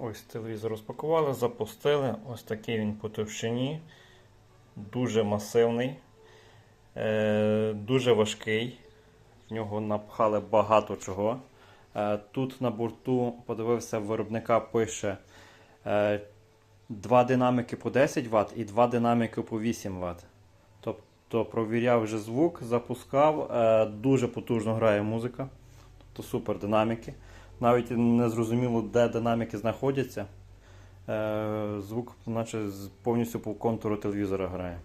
Ось телевізор розпакували, запустили. Ось такий він по товщині. Дуже масивний, е, дуже важкий. В нього напхали багато чого. Е, тут на борту подивився виробника, пише е, два динамики по 10 Вт і два динамики по 8 Вт. Тобто провіряв вже звук, запускав, дуже потужно грає музика. Тобто супер динаміки. Навіть не зрозуміло, де динаміки знаходяться. Е, Звук наче повністю по контуру телевізора грає.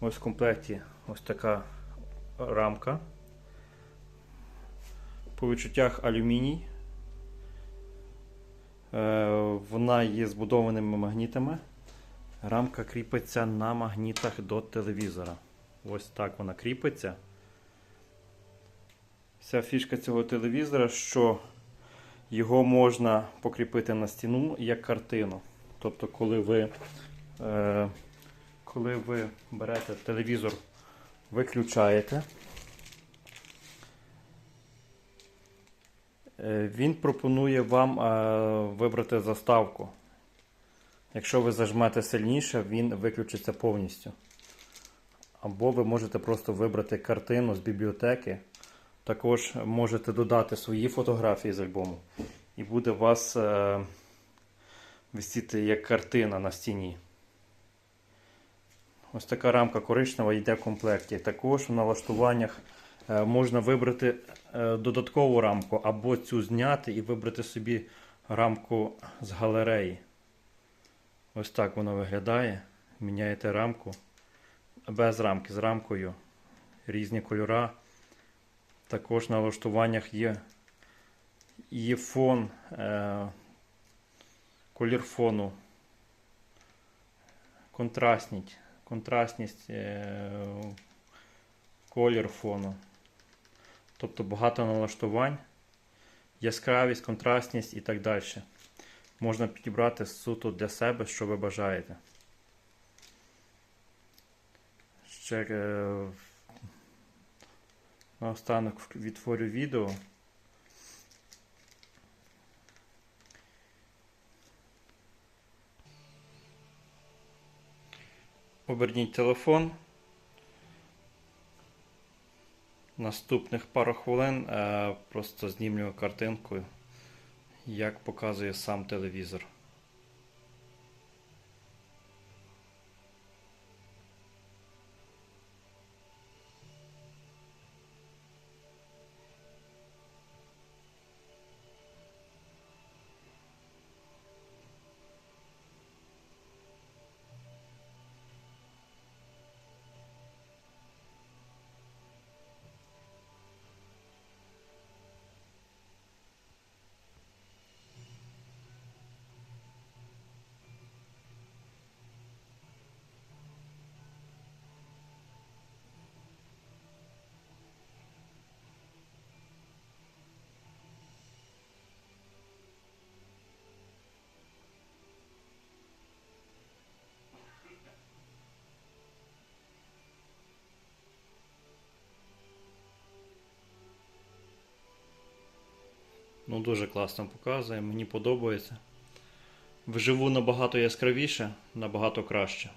Ось в комплекті ось така рамка. По відчуттях алюміній. Е, Вона є збудованими магнітами. Рамка кріпиться на магнітах до телевізора. Ось так вона кріпиться. Вся фішка цього телевізора, що його можна покріпити на стіну як картину. Тобто, коли ви, е, коли ви берете телевізор, виключаєте, е, він пропонує вам е, вибрати заставку. Якщо ви зажмете сильніше, він виключиться повністю. Або ви можете просто вибрати картину з бібліотеки. Також можете додати свої фотографії з альбому. І буде вас е, висіти як картина на стіні. Ось така рамка коричнева йде в комплекті. Також в налаштуваннях е, можна вибрати е, додаткову рамку або цю зняти і вибрати собі рамку з галереї. Ось так воно виглядає. Міняєте рамку. Без рамки, з рамкою. Різні кольора. Також на налаштуваннях є, є фон, е, колір фону, контрастність, контрастність, е, колір фону. Тобто багато налаштувань, яскравість, контрастність і так далі. Можна підібрати суто для себе, що ви бажаєте. Ще е, наостанок відтворю відео. Оберніть телефон. Наступних пару хвилин е, просто знімлю картинку, як показує сам телевізор. Ну, дуже класно показує, мені подобається. Вживу набагато яскравіше, набагато краще.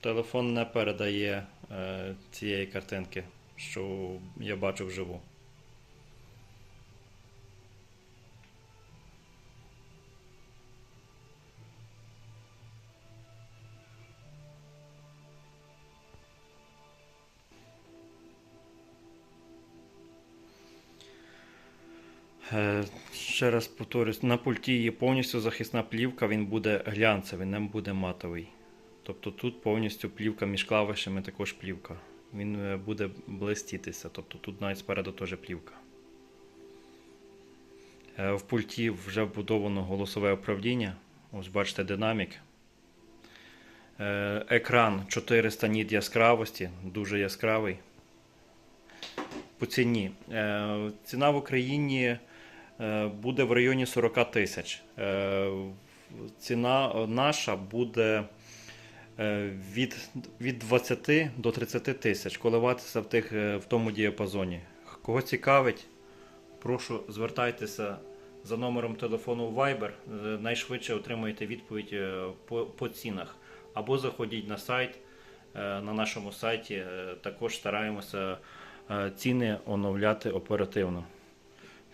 Телефон не передає е, цієї картинки, що я бачу вживу. Ще раз повторюсь, на пульті є повністю захисна плівка, він буде глянцевий, не буде матовий. Тобто тут повністю плівка між клавишами також плівка. Він е, буде блистітися, тобто тут навіть спереду теж плівка. Е, В пульті вже вбудовано голосове управління. Ось бачите динамік. Е, Екран 400 ніт яскравості, дуже яскравий. По ціні. Е, Ціна в Україні е, буде в районі 40 тисяч. Е, Ціна наша буде е, від, від 20 до 30 тисяч, коливатися в, тих, е, в тому діапазоні. Кого цікавить, прошу звертайтеся за номером телефону Viber, е, найшвидше отримаєте відповідь е, по, по цінах. Або заходіть на сайт. Е, На нашому сайті е, також стараємося е, ціни оновляти оперативно.